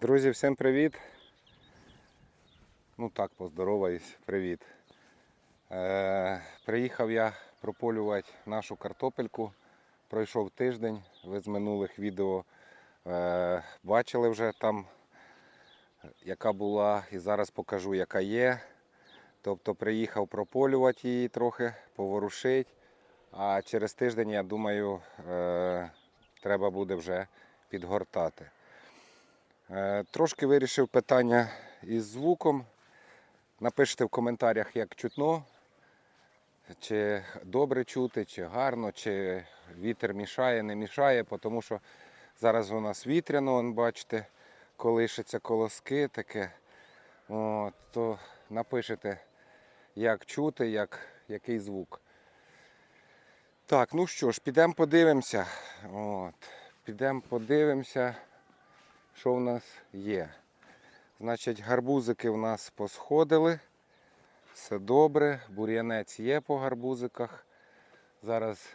Друзі, всім привіт. Ну так, поздороваюсь, привіт. Е, приїхав я прополювати нашу картопельку. Пройшов тиждень. Ви з минулих відео е, бачили вже там, яка була, і зараз покажу, яка є. Тобто приїхав прополювати її трохи, поворушити. А через тиждень, я думаю, е, треба буде вже підгортати. Е, Трошки вирішив питання із звуком. Напишіть в коментарях, як чутно, чи добре чути, чи гарно, чи вітер мішає, не мішає, тому що зараз у нас вітряно, вон, бачите, колишаться колоски таке. От, то напишете, як чути, як, який звук. Так, ну що ж, підемо подивимося. От, підемо подивимося що в нас є. Значить, гарбузики в нас посходили. Все добре, бур'янець є по гарбузиках. Зараз,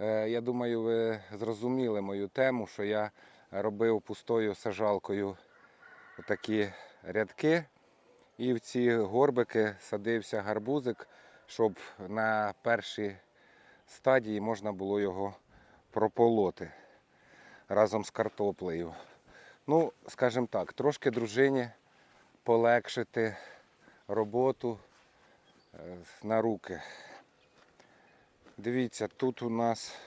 е, я думаю, ви зрозуміли мою тему, що я робив пустою сажалкою такі рядки. І в ці горбики садився гарбузик, щоб на першій стадії можна було його прополоти разом з картоплею. Ну, скажімо так, трошки дружині полегшити роботу е, на руки. Дивіться, тут у нас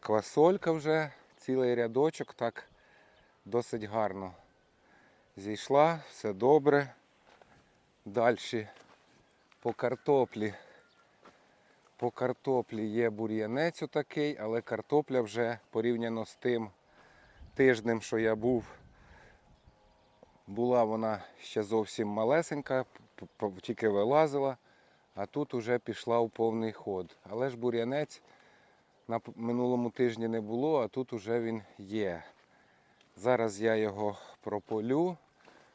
квасолька вже, цілий рядочок, так досить гарно зійшла, все добре. Далі по картоплі. По картоплі є бур'янець отакий, але картопля вже порівняно з тим тижнем, що я був, була вона ще зовсім малесенька, тільки вилазила, а тут уже пішла у повний ход. Але ж бур'янець на минулому тижні не було, а тут уже він є. Зараз я його прополю.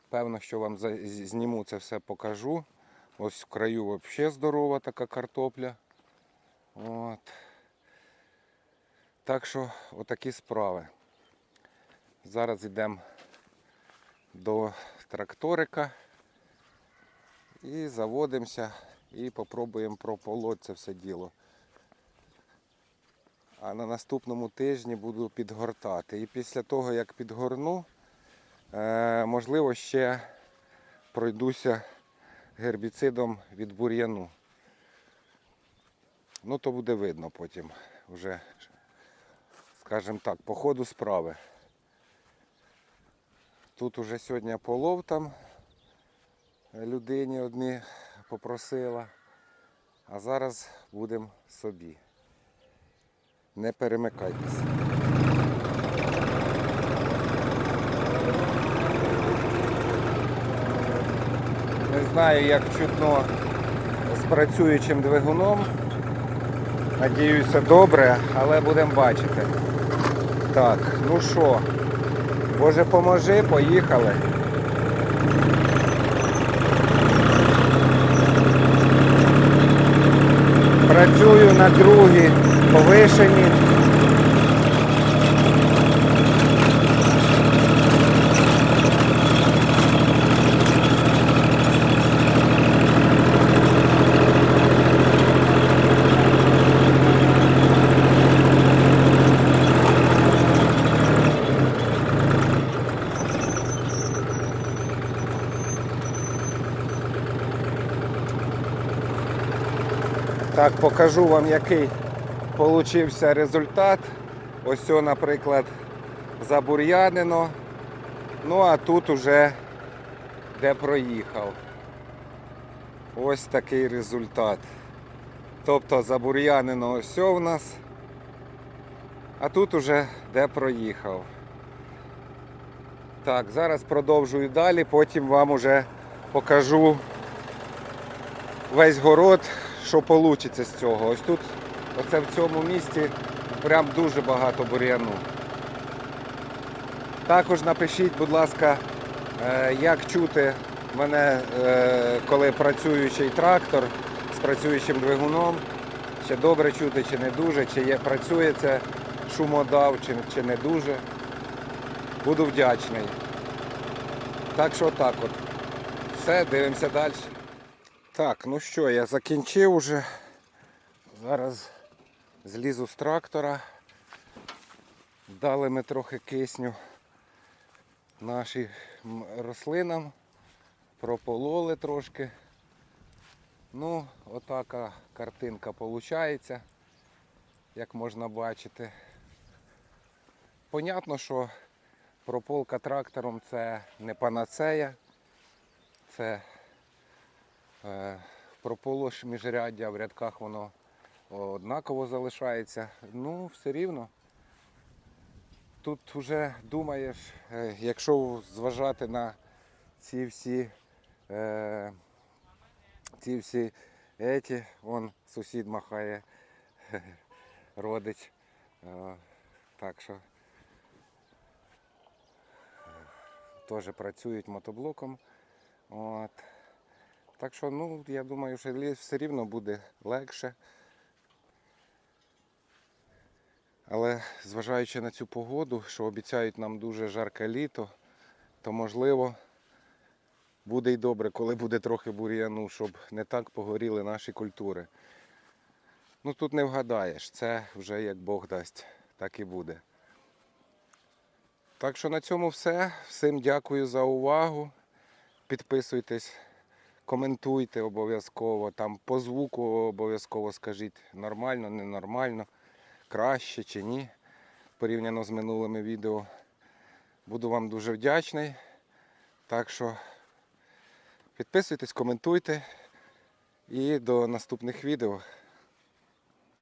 Певно, що вам зніму це все покажу. Ось в краю взагалі здорова така картопля. От. Так що отакі справи. Зараз йдемо до тракторика і заводимося і попробуємо прополоть це все діло. А на наступному тижні буду підгортати. І після того, як підгорну, е, можливо, ще пройдуся гербіцидом від бур'яну. Ну, то буде видно потім вже, скажімо так, по ходу справи. Тут уже сьогодні полов там людині одні попросила. А зараз будемо собі. Не перемикайтеся. Не знаю, як чутно з працюючим двигуном. Надіюся, добре, але будемо бачити. Так, ну що, Боже, поможи, поїхали. Працюю на другій повишенні. Так, покажу вам, який получився результат. Ось, наприклад, забур'янено. Ну а тут уже де проїхав. Ось такий результат. Тобто забур'янено ось в нас. А тут уже де проїхав. Так, зараз продовжую далі, потім вам уже покажу весь город, що вийде з цього. Ось тут, оце в цьому місці, прям дуже багато бур'яну. Також напишіть, будь ласка, е, як чути мене, е, коли працюючий трактор з працюючим двигуном. Чи добре чути, чи не дуже, чи є, працює це шумодав, чи, чи не дуже. Буду вдячний. Так що так от. Все, дивимося далі. Так, ну що, я закінчив уже. Зараз злізу з трактора. Дали ми трохи кисню нашим рослинам. Пропололи трошки. Ну, отака картинка виходить, як можна бачити. Понятно, що прополка трактором це не панацея. Це прополош міжряддя в рядках воно однаково залишається. Ну, все рівно. Тут вже думаєш, е, якщо зважати на ці всі, е, ці всі еті, он сусід махає, родич. Е, так що теж працюють мотоблоком. От. Так що, ну, я думаю, що ліс все рівно буде легше. Але зважаючи на цю погоду, що обіцяють нам дуже жарке літо, то можливо буде й добре, коли буде трохи бур'яну, щоб не так погоріли наші культури. Ну тут не вгадаєш, це вже як Бог дасть, так і буде. Так що на цьому все. Всім дякую за увагу. Підписуйтесь, коментуйте обов'язково. Там по звуку обов'язково скажіть нормально, ненормально, краще чи ні. Порівняно з минулими відео. Буду вам дуже вдячний. Так що підписуйтесь, коментуйте і до наступних відео.